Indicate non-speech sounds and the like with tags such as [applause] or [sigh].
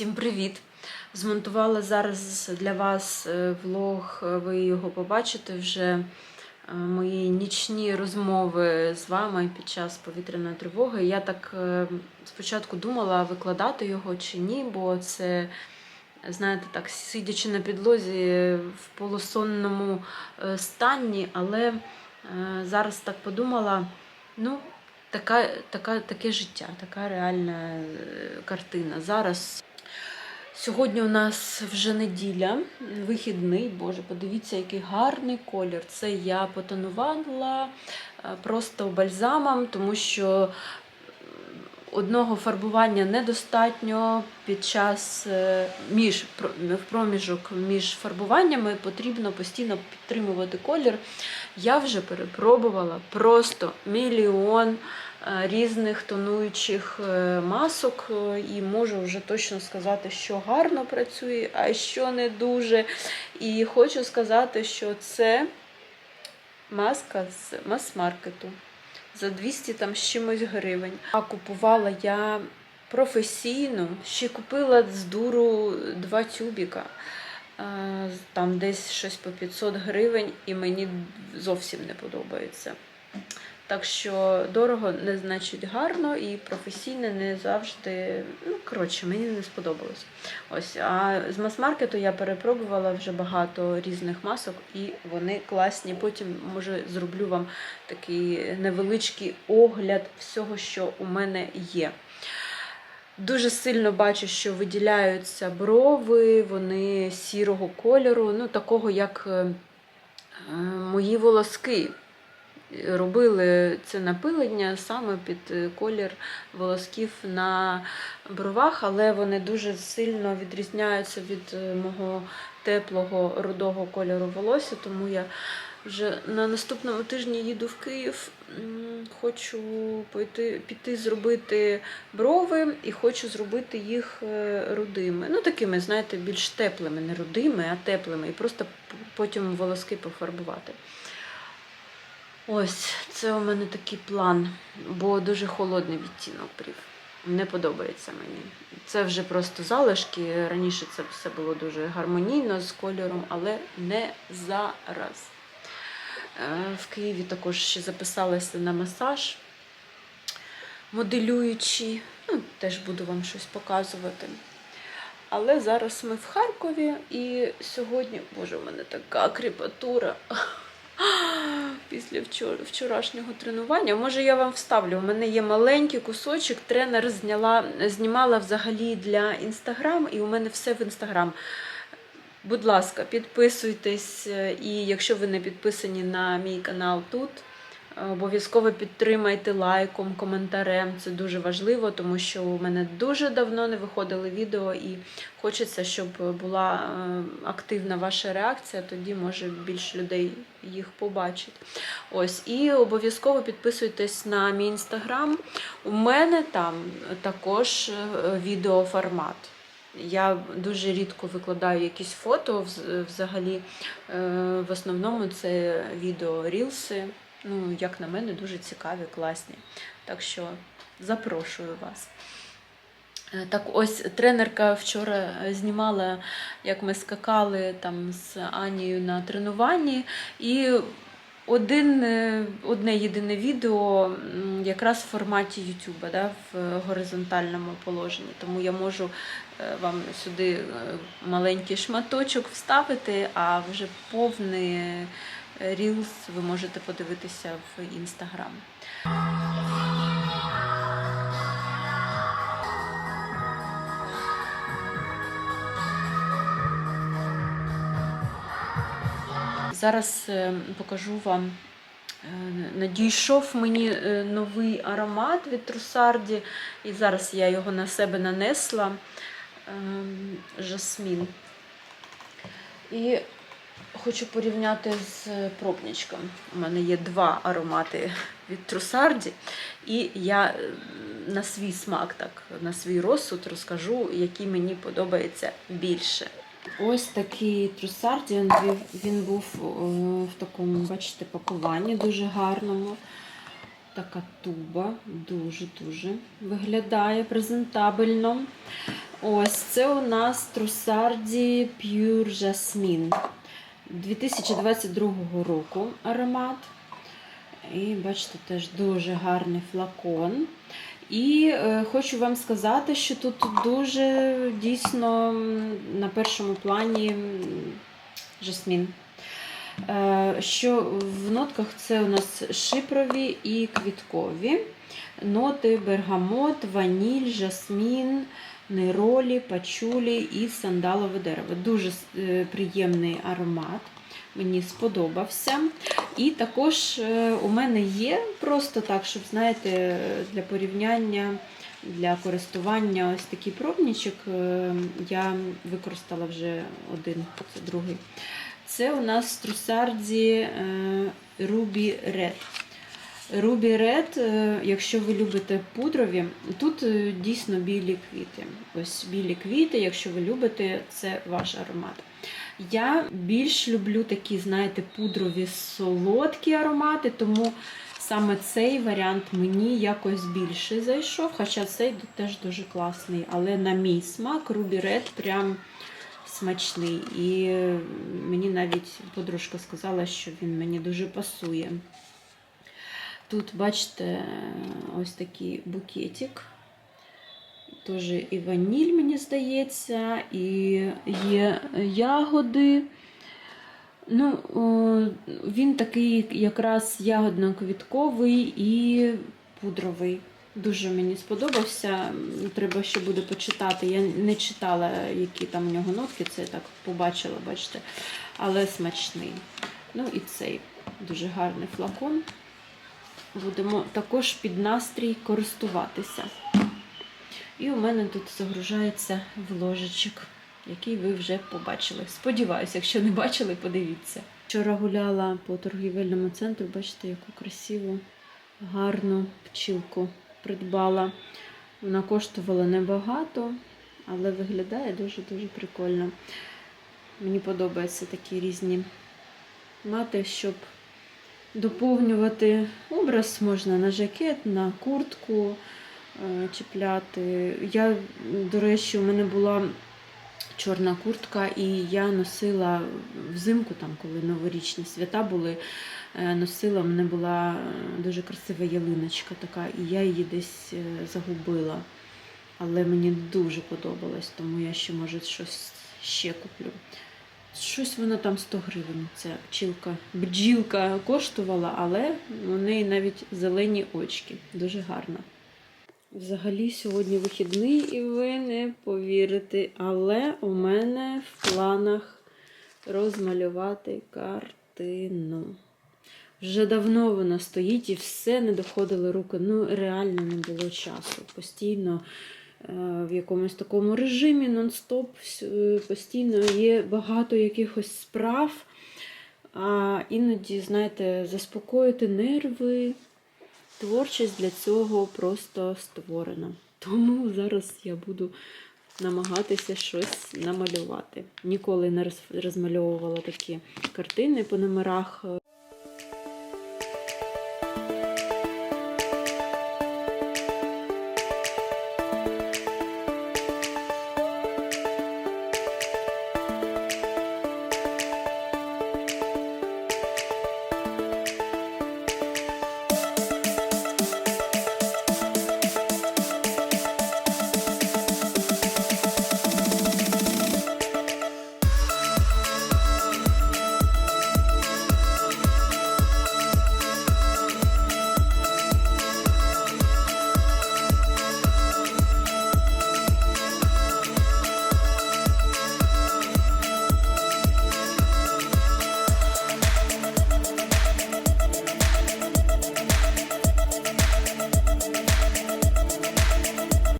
Всім привіт! Змонтувала зараз для вас е, влог, е, ви його побачите вже. е, Мої нічні розмови з вами під час повітряної тривоги. Я так спочатку думала, викладати його чи ні, бо це, знаєте, так, сидячи на підлозі в полусонному стані, але зараз так подумала, ну, така, така, таке життя, така реальна картина. Зараз Сьогодні у нас вже неділя, вихідний. Боже, подивіться, який гарний колір. Це я потонувала е, просто бальзамом, тому що одного фарбування недостатньо під час е, між проміжок між фарбуваннями потрібно постійно підтримувати колір. Я вже перепробувала просто мільйон е, різних тонуючих е, масок е, і можу вже точно сказати, що гарно працює, а що не дуже. І хочу сказати, що це маска з мас-маркету за 200 там з чимось гривень. А купувала я професійно, ще купила з дуру два тюбіка. Е, Там десь щось по 500 гривень, і мені зовсім не подобається. Так що дорого не значить гарно, і професійне не завжди. Ну, коротше, мені не сподобалось. Ось, а з мас-маркету я перепробувала вже багато різних масок, і вони класні. Потім, може, зроблю вам такий невеличкий огляд всього, що у мене є. Дуже сильно бачу, що виділяються брови, вони сірого кольору, ну такого, як е, е, мої волоски. Робили це напилення саме під е, колір волосків на бровах, але вони дуже сильно відрізняються від мого теплого рудого кольору волосся, тому я вже на наступному тижні їду в Київ. Хочу піти, піти зробити брови і хочу зробити їх е, рудими. Ну, такими, знаєте, більш теплими, не рудими, а теплими. І просто потім волоски пофарбувати. Ось, це у мене такий план, бо дуже холодний відтінок брів. Не подобається мені. Це вже просто залишки. Раніше це все було дуже гармонійно з кольором, але не зараз. Е, В Києві також ще записалася на масаж моделюючий. Ну, теж буду вам щось показувати. Але зараз ми в Харкові і сьогодні, боже, у мене така кріпатура [laughs] після вчорашнього тренування. Може, я вам вставлю. У мене є маленький кусочок. Тренер зняла, знімала взагалі для інстаграм, і у мене все в інстаграм. Будь ласка, підписуйтесь, е, і якщо ви не підписані на мій канал тут, е, обов'язково підтримайте лайком, коментарем. Це дуже важливо, тому що у мене дуже давно не виходили відео, і хочеться, щоб була е, активна ваша реакція, тоді може більше людей їх побачить. Ось, і обов'язково підписуйтесь на мій інстаграм. У мене там також відеоформат. Я дуже рідко викладаю якісь фото взагалі. Е, В основному це відео рілси. Ну, як на мене, дуже цікаві, класні. Так що запрошую вас. Е, Так, ось тренерка вчора знімала, як ми скакали там з Анією на тренуванні, і один, е, одне єдине відео якраз в форматі YouTube, да, в горизонтальному положенні. Тому я можу е, вам сюди е, маленький шматочок вставити, а вже повний е, рілс ви можете подивитися в інстаграм. Зараз е, покажу вам. е, Надійшов мені е, новий аромат від Трусарді, і зараз я його на себе нанесла. Ем, Жасмін. І хочу порівняти з пробничком. У мене є два аромати від Трусарді, і я на свій смак, так, на свій розсуд розкажу, який мені подобається більше. Ось такий трусарді, він, він був е, в такому, бачите, пакуванні дуже гарному. Така туба, дуже-дуже виглядає презентабельно. Ось це у нас Трусарді Pure Jasmine 2022 року аромат. І бачите, теж дуже гарний флакон. І е, хочу вам сказати, що тут дуже дійсно на першому плані жасмін. Е, що в нотках це у нас шипрові і квіткові. Ноти бергамот, ваніль, жасмін, нейролі, пачулі і сандалове дерево. Дуже е, приємний аромат. Мені сподобався. І також е, у мене є просто так, щоб, знаєте, для порівняння, для користування ось такий пробничок. Е, Я використала вже один, це другий. Це у нас Трусарді Ruby Red. Ruby Red, е, якщо ви любите пудрові, тут е, дійсно білі квіти. Ось білі квіти, якщо ви любите, це ваш аромат. Я більш люблю такі, знаєте, пудрові солодкі аромати, тому саме цей варіант мені якось більше зайшов, хоча цей теж дуже класний. Але на мій смак Ruby Red прям смачний. І мені навіть подружка сказала, що він мені дуже пасує. Тут, бачите, ось такий букетик. Теж і ваніль, мені здається, і є ягоди. Ну, він такий якраз ягодно-квітковий і пудровий. Дуже мені сподобався. Треба ще буде почитати. Я не читала, які там у нього нотки, це я так побачила, бачите, але смачний. Ну і цей дуже гарний флакон. Будемо також під настрій користуватися. І у мене тут загружається вложечок, який ви вже побачили. Сподіваюся, якщо не бачили, подивіться. Вчора гуляла по торгівельному центру, бачите, яку красиву, гарну пчілку придбала. Вона коштувала небагато, але виглядає дуже-дуже прикольно. Мені подобаються такі різні мати, щоб доповнювати образ можна на жакет, на куртку чіпляти. Я, до речі, у мене була чорна куртка, і я носила взимку, там, коли новорічні свята були, е, носила, у мене була е, дуже красива ялиночка така, і я її десь е, загубила. Але мені дуже подобалось, тому я ще, може, щось ще куплю. Щось вона там 100 гривень. Ця пчілка, бджілка коштувала, але у неї навіть зелені очки. Дуже гарно. Взагалі сьогодні вихідний, і ви не повірите, але у мене в планах розмалювати картину. Вже давно вона стоїть і все не доходили руки. Ну, реально не було часу. Постійно е, в якомусь такому режимі нон-стоп, е, постійно є багато якихось справ. А іноді, знаєте, заспокоїти нерви. Творчість для цього просто створена. Тому зараз я буду намагатися щось намалювати. Ніколи не розмальовувала такі картини по номерах. Е,